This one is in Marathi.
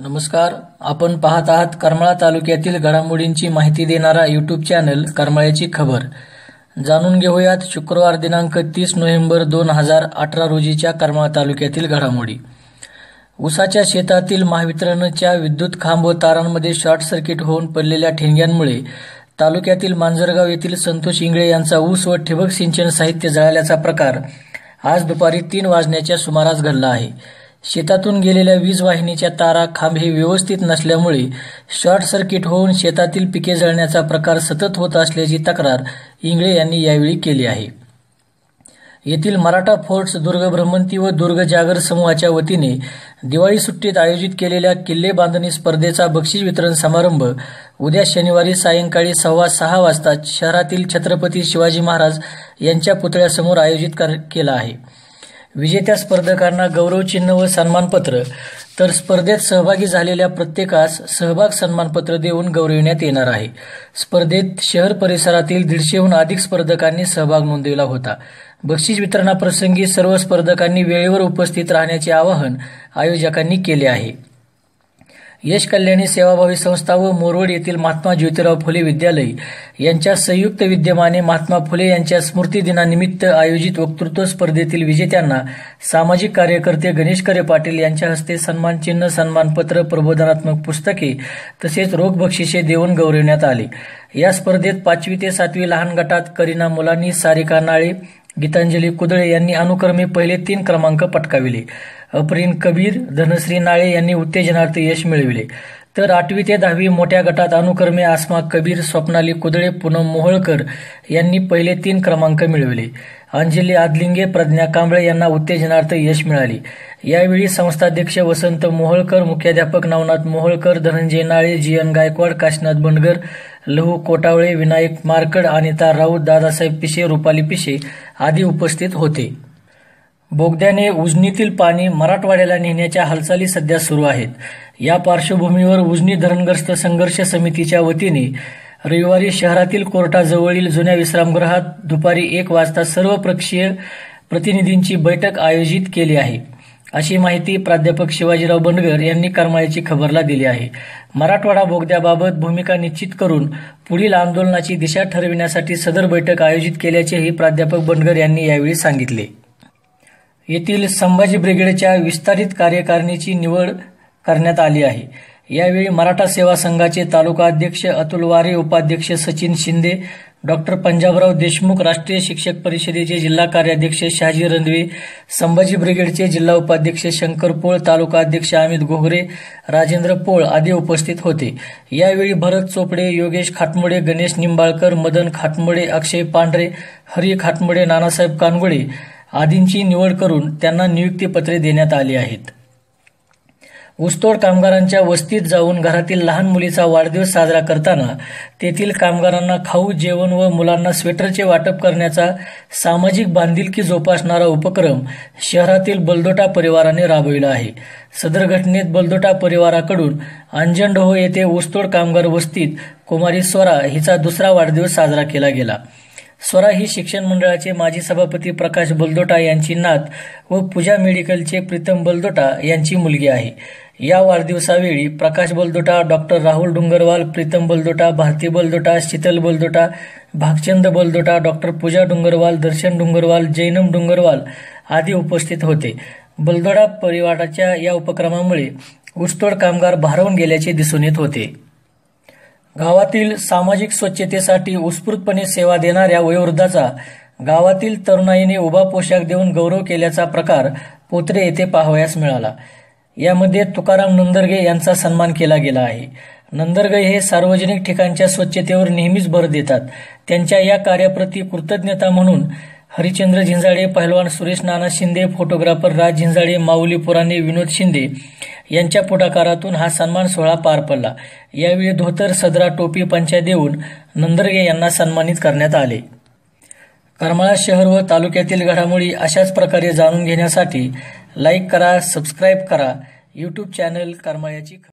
नमस्कार. आपण पाहत आहात करमाळा तालुक्यातील घडामोडींची माहिती देणारा यूट्यूब चॅनल करमाळ्याची खबर. जाणून घेऊयात शुक्रवार दिनांक तीस नोव्हेंबर दोन हजार अठरा रोजीच्या करमाळा तालुक्यातील घडामोडी. उसाच्या शेतातील महावितरणच्या विद्युत खांब व तारांमध्ये शॉर्ट सर्किट होऊन पडलेल्या ठिणग्यांमुळे तालुक्यातील मांजरगाव येथील संतोष इंगळे यांचा ऊस व ठिबक सिंचन साहित्य जळाल्याचा प्रकार आज दुपारी तीन वाजण्याच्या सुमारास घडला आहे. शेतातून गेलेल्या वीज वाहिनीच्या तारा खांब हे व्यवस्थित नसल्यामुळे शॉर्ट सर्किट होऊन शेतातील पिके जळण्याचा प्रकार सतत होत असल्याची तक्रार इंगळे यांनी यावेळी केली आहे. येथील मराठा फोर्ट्स दुर्ग भ्रमंती व दुर्ग जागर समूहाच्या वतीने दिवाळी सुट्टीत आयोजित केलेल्या किल्ले बांधणी स्पर्धेचा बक्षीस वितरण समारंभ उद्या शनिवारी सायंकाळी सव्वा सहा वाजता शहरातील छत्रपती शिवाजी महाराज यांच्या पुतळ्यासमोर आयोजित केला आहे. विजेत्या स्पर्धकांना गौरवचिन्ह व सन्मानपत्र. तर स्पर्धेत सहभागी झालेल्या प्रत्येकास सहभाग सन्मानपत्र देऊन गौरविण्यात येणार आहे. स्पर्धेत शहर परिसरातील दीडशेहून अधिक स्पर्धकांनी सहभाग नोंदविला होता. बक्षीस वितरणाप्रसंगी सर्व स्पर्धकांनी वेळेवर उपस्थित राहण्याचे आवाहन आयोजकांनी केले आहे. यश कल्याणी सेवाभावी संस्था व मोरवड येथील महात्मा ज्योतिराव फुले विद्यालय यांच्या संयुक्त विद्यमाने महात्मा फुले यांच्या स्मृती दिनानिमित्त आयोजित वक्तृत्व स्पर्धेतील विजेत्यांना सामाजिक कार्यकर्ते गणेश करे पाटील यांच्या हस्ते सन्मानचिन्ह सन्मानपत्र प्रबोधनात्मक पुस्तके तसेच रोख बक्षिसे देऊन गौरवण्यात आले. या स्पर्धेत पाचवी ते सातवी लहान गटात करीना मुलांनी सारिका नाळे गीतांजली कुदळे यांनी अनुक्रमे पहिले तीन क्रमांक पटकाविले. अप्रीन कबीर धनश्री नाळे यांनी उत्तेजनार्थ यश मिळविले. तर आठवी ते दहावी मोठ्या गटात अनुक्रमे आसमा कबीर स्वप्नाली कुदळे पूनम मोहळकर यांनी पहिले तीन क्रमांक मिळविले. अंजली आदलिंगे प्रज्ञा कांबळे यांना उत्तेजनार्थ यश मिळाले. यावेळी संस्थाध्यक्ष वसंत मोहळकर मुख्याध्यापक नवनाथ मोहळकर धनंजय नाळे जी एन गायकवाड काशीनाथ बंडगर लहू कोटावळे विनायक मार्कड अनिता राऊत दादासाहेब पिशे रुपाली पिशे आदी उपस्थित होते. बोगद्याने उजनीतील पाणी मराठवाड्याला नेण्याच्या हालचाली सध्या सुरू आहेत. या पार्श्वभूमीवर उजनी धरणग्रस्त संघर्ष समितीच्या वतीने रविवारी शहरातील कोर्टाजवळील जुन्या विश्रामगृहात दुपारी एक वाजता सर्व पक्षीय प्रतिनिधींची बैठक आयोजित केली आहे. अशी माहिती प्राध्यापक शिवाजीराव बंडगर यांनी करमाळ्याची खबरला दिली आहे. मराठवाडा बोगद्याबाबत भूमिका निश्चित करून पुढील आंदोलनाची दिशा ठरविण्यासाठी सदर बैठक आयोजित केल्याचेही प्राध्यापक बंडगर यांनी यावेळी सांगितले. येथील संभाजी ब्रिगेडच्या विस्तारित कार्यकारिणीची निवड करण्यात आली आहे. यावेळी मराठा सेवा संघाचे तालुका अध्यक्ष अतुल वारे उपाध्यक्ष सचिन शिंदे डॉक्टर पंजाबराव देशमुख राष्ट्रीय शिक्षक परिषदेचे जिल्हा कार्याध्यक्ष शहाजी रणवे संभाजी ब्रिगेडचे जिल्हा उपाध्यक्ष शंकर पोळ तालुका अध्यक्ष अमित घोगरे राजेंद्र पोळ आदी उपस्थित होते. यावेळी भरत चोपडे योगेश खाटमोडे गणेश निंबाळकर मदन खाटमोडे अक्षय पांढरे हरी खाटमोडे नानासाहेब कानगुळे आदींची निवड करून त्यांना नियुक्तीपत्रे देण्यात आली आहेत. ऊसतोड कामगारांच्या वस्तीत जाऊन घरातील लहान मुलीचा वाढदिवस साजरा करताना तेथील कामगारांना खाऊ जेवण व मुलांना स्वेटरचे वाटप करण्याचा सामाजिक बांधिलकी जोपासणारा उपक्रम शहरातील बलदोटा परिवाराने राबविला आहे. सदर घटनेत बलदोटा परिवाराकडून अंजनडोह येथे ऊसतोड कामगार वस्तीत कुमारी स्वरा हिचा दुसरा वाढदिवस साजरा केला गेला. स्वरा ही शिक्षण मंडळाचे माजी सभापती प्रकाश बलदोटा यांची नात व पूजा मेडिकलचे प्रीतम बलदोटा यांची मुलगी आहे. या वाढदिवसावेळी प्रकाश बलदोटा डॉक्टर राहुल डुंगरवाल प्रीतम बलदोटा भारती बलदोटा शीतल बलदोटा भागचंद बलदोटा डॉक्टर पूजा डुंगरवाल दर्शन डुंगरवाल जैनम डुंगरवाल आदी उपस्थित होते. बलदोडा परिवाराच्या या उपक्रमामुळे ऊसतोड कामगार भारावून गेल्याचे दिसून येत होते. गावातील सामाजिक स्वच्छतेसाठी उत्स्फूर्तपणे सेवा देणाऱ्या वयोवृद्धाचा गावातील तरुणाईने उभा पोशाख देऊन गौरव केल्याचा प्रकार पोत्रे येथे पाहावयास मिळाला. यामध्ये तुकाराम नंदरगे यांचा सन्मान केला गेला आहे. नंदरगे हे सार्वजनिक ठिकाणच्या स्वच्छतेवर नेहमीच भर देतात. त्यांच्या या कार्याप्रती कृतज्ञता म्हणून हरिचंद्र झिंजाडे पहलवान सुरेश नाना शिंदे फोटोग्राफर राज झिंजाडे माऊली पुराणे विनोद शिंदे यांच्या पुढाकारातून हा सन्मान सोहळा पार पडला. यावेळी धोतर सदरा टोपी पंचा देऊन नंदरगे यांना सन्मानित करण्यात आले. करमाळा शहर व तालुक्यातील घडामोडी अशाच प्रकारे जाणून घेण्यासाठी लाईक करा सबस्क्राईब करा. YouTube channel करमाळ्याची